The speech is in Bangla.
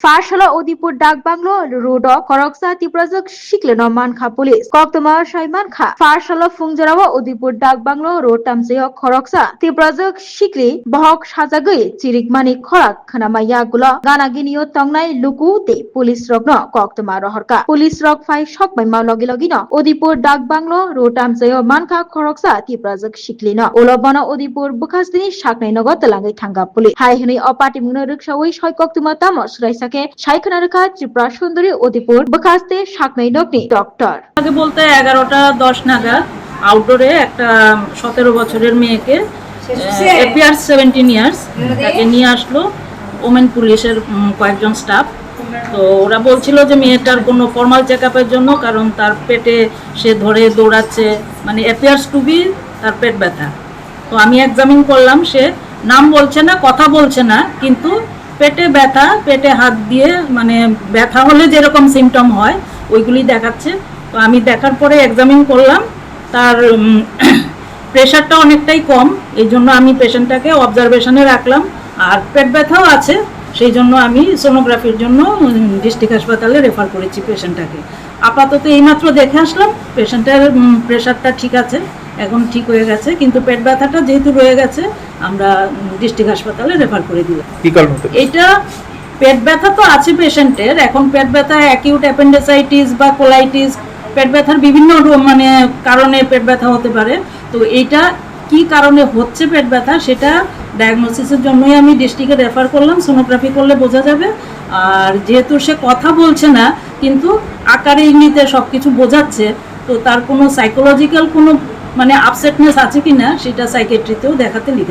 Farshala Odipur Dak Banglo Rodo Koroksa Tiprajak Shikleno Mankha Police Koktoma Shaimankha Farshala Fungjarawa Odipur Dak Banglo Road Tamseo Koroksa Tiprajak Shikri Bahok Sajagui Chirik Mani Khorak Khanamaya Gulo Ganaginiyo Tongnai Luku Te Police Rokno Koktoma Rohorka Police Rok Fai Shokmai Maulogi Logino Odipur Dak Banglo Road Tamseo Mankha Koroksa Tiprajak Shiklino Olobana Odipur Bukasdini Shaknai Nogo Telangai Thanga Police Hai Hini Opati Mungno Rikshawai Shoi Koktoma Tamo সাইখানা রেখা ত্রিপুরা সুন্দরী অদিপুর বখাস্তে শাকনাই নগ্নি ডক্টর। আগে বলতে এগারোটা দশ নাগাদ আউটডোরে একটা সতেরো বছরের মেয়েকে এপিআর সেভেন্টিন ইয়ার্স তাকে নিয়ে আসলো ওমেন পুলিশের কয়েকজন স্টাফ তো ওরা বলছিল যে মেয়েটার কোনো ফর্মাল চেক জন্য কারণ তার পেটে সে ধরে দৌড়াচ্ছে মানে অ্যাপিয়ার্স টু বি তার পেট ব্যথা। তো আমি এক্সামিন করলাম সে নাম বলছে না কথা বলছে না কিন্তু পেটে ব্যথা, পেটে হাত দিয়ে মানে ব্যথা হলে যেরকম সিমটম হয়, ওইগুলি দেখাচ্ছে। তো আমি দেখার পরে এক্সামিন করলাম, তার প্রেশারটা অনেকটাই কম এই জন্য আমি পেশেন্টটাকে অবজারভেশনে রাখলাম। আর পেট ব্যথাও আছে সেই জন্য আমি সোনোগ্রাফির জন্য ডিস্ট্রিক্ট হাসপাতালে রেফার করেছি পেশেন্টটাকে আপাতত এইমাত্র দেখে আসলাম পেশেন্টের প্রেশারটা ঠিক আছে। এখন ঠিক হয়ে গেছে কিন্তু পেট ব্যথাটা যেহেতু রয়ে গেছে আমরা ডিস্ট্রিক্ট হাসপাতালে রেফার করে দিলাম? এটা পেট ব্যথা তো আছে পেশেন্টের এখন পেট ব্যথা অ্যাকিউট অ্যাপেন্ডিসাইটিস বা কোলাইটিস পেট ব্যথার বিভিন্ন মানে কারণে পেট ব্যথা হতে পারে। তো এইটা কি কারণে হচ্ছে পেট ব্যথা সেটা ডায়াগনোসিসের জন্যই আমি ডিস্ট্রিক্টে রেফার করলাম সোনোগ্রাফি করলে বোঝা যাবে। আর যেহেতু সে কথা বলছে না কিন্তু আকারে ইঙ্গিতে সব কিছু বোঝাচ্ছে তো তার কোনো সাইকোলজিক্যাল কোনো মানে আপসেটনেস আছে কিনা সেটা সাইকেট্রিতেও দেখাতে লিখে